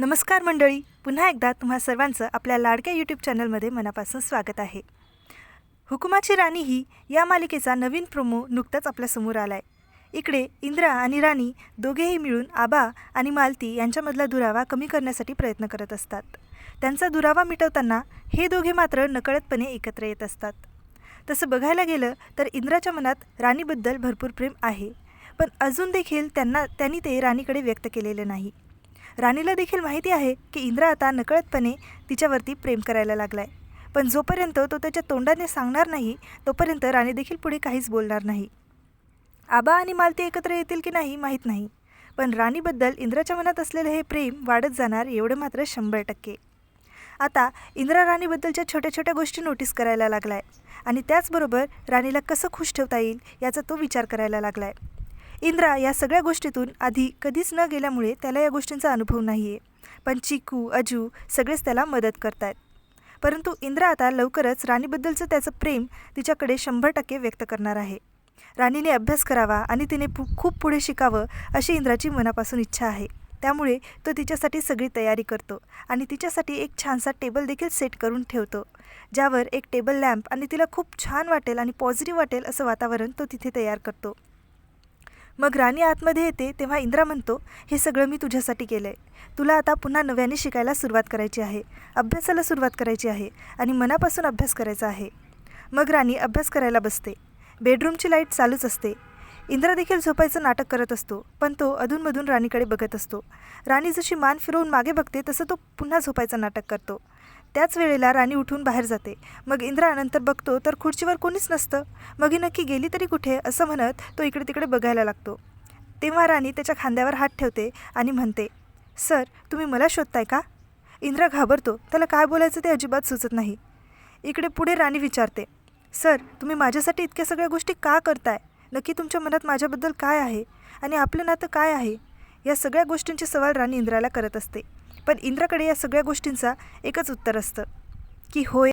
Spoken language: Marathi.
नमस्कार मंडळी. पुन्हा एकदा तुम्हा सर्वांचं आपल्या लाडक्या यूट्यूब चॅनलमध्ये मनापासून स्वागत आहे. हुकुमाची राणी ही या मालिकेचा नवीन प्रोमो नुकताच आपल्यासमोर आला आहे इकडे इंद्रा आणि राणी दोघेही मिळून आबा आणि मालती यांच्यामधला दुरावा कमी करण्यासाठी प्रयत्न करत असतात. त्यांचा दुरावा मिटवताना हे दोघे मात्र नकळतपणे एकत्र येत असतात. तसं बघायला गेलं तर इंद्राच्या मनात राणीबद्दल भरपूर प्रेम आहे. पण अजून देखील त्यांना त्यांनी ते राणीकडे व्यक्त केलेले नाही. राणीला देखील माहिती आहे की इंद्रा आता नकळतपणे तिच्यावरती प्रेम करायला लागलाय. पण जोपर्यंत तो त्याच्या तोंडाने सांगणार नाही तोपर्यंत राणी देखील पुढे काहीच बोलणार नाही. आबा आणि मालती एकत्र येतील की नाही माहीत नाही. पण राणीबद्दल इंद्राच्या मनात असलेलं हे प्रेम वाढत जाणार एवढं मात्र शंभर टक्के. आता इंद्रा राणीबद्दलच्या छोट्या छोट्या गोष्टी नोटीस करायला लागलाय. आणि त्याचबरोबर राणीला कसं खुश ठेवता येईल याचा तो विचार करायला लागलाय. इंद्रा या सगळ्या गोष्टीतून आधी कधीच न गेल्यामुळे त्याला या गोष्टींचा अनुभव नाही आहे पण चिकू अजू सगळेच त्याला मदत करतात परंतु इंद्रा आता लवकरच राणीबद्दलचं त्याचं प्रेम तिच्याकडे शंभर टक्के व्यक्त करणार आहे. राणीने अभ्यास करावा आणि तिने पु खूप पुढे शिकावं अशी इंद्राची मनापासून इच्छा आहे. त्यामुळे तो तिच्यासाठी सगळी तयारी करतो आणि तिच्यासाठी एक छानसा टेबल देखील सेट करून ठेवतो ज्यावर एक टेबल लॅम्प आणि तिला खूप छान वाटेल आणि पॉझिटिव्ह वाटेल असं वातावरण तो तिथे तयार करतो. मग राणी आतमध्ये येते तेव्हा इंद्रा म्हणतो हे सगळं मी तुझ्यासाठी केलं आहे तुला आता पुन्हा नव्याने शिकायला सुरुवात करायची आहे. अभ्यासाला सुरुवात करायची आहे आणि मनापासून अभ्यास करायचा आहे. मग राणी अभ्यास करायला बसते. बेडरूमची लाइट चालूच असते. इंद्रा देखील झोपायचं नाटक करत असतो पण तो अधूनमधून राणीकडे बघत असतो. राणी जशी मान फिरवून मागे बघते तसं तो पुन्हा झोपायचं नाटक करतो. त्याच वेळेला राणी उठून बाहेर जाते. मग इंद्रा नंतर बघतो तर खुर्चीवर कोणीच नसतं. मग ही नक्की गेली तरी कुठे असं म्हणत तो इकडे तिकडे बघायला लागतो. तेव्हा राणी त्याच्या खांद्यावर हात ठेवते आणि म्हणते सर तुम्ही मला शोधताय का? इंद्रा घाबरतो. त्याला काय बोलायचं ते अजिबात सुचत नाही. इकडे पुढे राणी विचारते सर तुम्ही माझ्यासाठी इतक्या सगळ्या गोष्टी का करताय? नक्की तुमच्या मनात माझ्याबद्दल काय आहे? आणि आपलं नातं काय आहे? या सगळ्या गोष्टींचे सवाल राणी इंद्राला करत असते. पण इंद्राकडे या सगळ्या गोष्टींचा एकच उत्तर असतं की होय